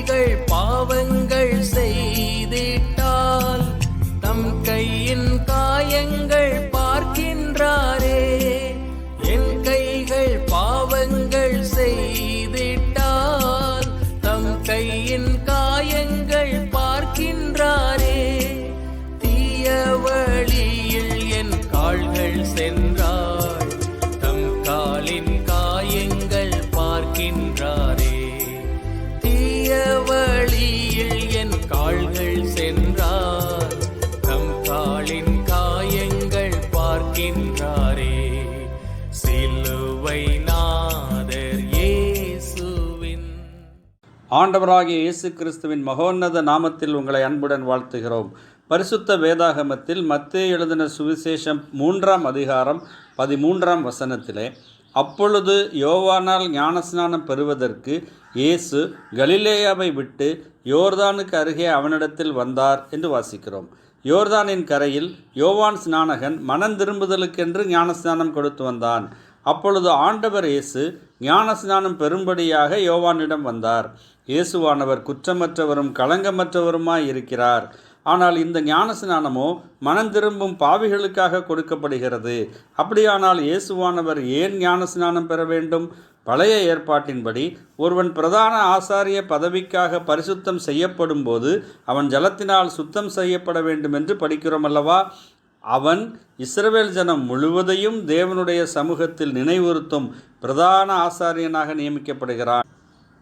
கைகள் பாவங்கள் செய்திட்டால் தம் கையின் காயங்கள் பார்க்கின்றாரே. என் கைகள் பாவங்கள் செய்திட்டால் தம் கையின் காயங்கள் பார்க்கின்றாரே. தீய வழியில் என் கால்கள் சென்றார் சிலுவை நாதர் இயேசுவின். ஆண்டவராகிய இயேசு கிறிஸ்துவின் மகோன்னத நாமத்தில் உங்களை அன்புடன் வாழ்த்துகிறோம். பரிசுத்த வேதாகமத்தில் மத்திய எழுதின சுவிசேஷம் மூன்றாம் அதிகாரம் பதிமூன்றாம் வசனத்திலே அப்பொழுது யோவானால் ஞானஸ்நானம் பெறுவதற்கு இயேசு கலிலேயாவை விட்டு யோர்தானுக்கு அருகே அவனிடத்தில் வந்தார் என்று வாசிக்கிறோம். யோர்தானின் கரையில் யோவான் ஸ்நானகன் மனம் திரும்புதலுக்கென்று ஞானஸ்நானம் கொடுத்து வந்தான். அப்பொழுது ஆண்டவர் இயேசு ஞானஸ்நானம் பெறும்படியாக யோவானிடம் வந்தார். இயேசுவானவர் குற்றமற்றவரும் களங்கமற்றவருமாய் இருக்கிறார் ஆனால் இந்த ஞானஸ்நானமோ மனம் திரும்பும் பாவிகளுக்காக கொடுக்கப்படுகிறது. அப்படியானால் இயேசுவானவர் ஏன் ஞானஸ்நானம் பெற வேண்டும்? பழைய ஏற்பாட்டின்படி ஒருவன் பிரதான ஆசாரிய பதவிக்காக பரிசுத்தம் செய்யப்படும் போது அவன் ஜலத்தினால் சுத்தம் செய்யப்பட வேண்டும் என்று படிக்கிறோம் அல்லவா? அவன் இஸ்ரவேல் ஜனம் முழுவதையும் தேவனுடைய சமூகத்தில் நினைவுறுத்தும் பிரதான ஆசாரியனாக நியமிக்கப்படுகிறான்.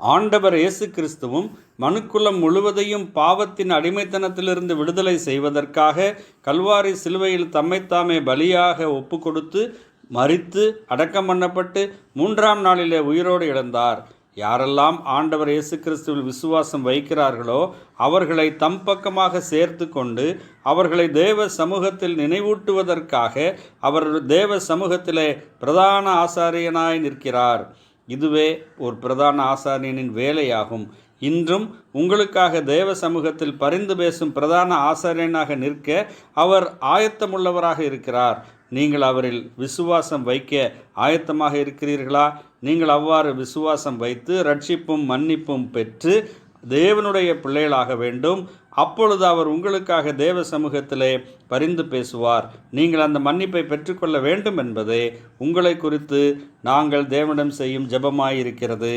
ஆண்டவர் இயேசு கிறிஸ்துவும் மனுக்குலம் முழுவதையும் பாவத்தின் அடிமைத்தனத்திலிருந்து விடுதலை செய்வதற்காக கல்வாரி சிலுவையில் தம்மைத்தாமே பலியாக ஒப்பு கொடுத்து மறித்து அடக்கம் பண்ணப்பட்டு மூன்றாம் நாளிலே உயிரோடு இழந்தார் யாரெல்லாம் ஆண்டவர் இயேசு கிறிஸ்துவில் விசுவாசம் வைக்கிறார்களோ அவர்களை தம் பக்கமாக சேர்த்து கொண்டு அவர்களை தேவ சமூகத்தில் நினைவூட்டுவதற்காக அவர் தேவ சமூகத்திலே பிரதான ஆசாரியனாய் நிற்கிறார். இதுவே ஒரு பிரதான ஆசாரியனின் வேலையாகும். இன்றும் உங்களுக்காக தேவ சமூகத்தில் பரிந்து பேசும் பிரதான ஆசாரியனாக நிற்க அவர் ஆயத்தமுள்ளவராக இருக்கிறார். நீங்கள் அவரில் விசுவாசம் வைக்க ஆயத்தமாக இருக்கிறீர்களா? நீங்கள் அவ்வாறு விசுவாசம் வைத்து ரட்சிப்பும் மன்னிப்பும் பெற்று தேவனுடைய பிள்ளைகளாக வேண்டும். அப்பொழுது அவர் உங்களுக்காக தேவ சமூகத்திலே பரிந்து பேசுவார். நீங்கள் அந்த மன்னிப்பை பெற்றுக்கொள்ள வேண்டும் என்பதே உங்களை குறித்து நாங்கள் தேவனிடம் செய்யும் ஜெபமாயிருக்கிறது.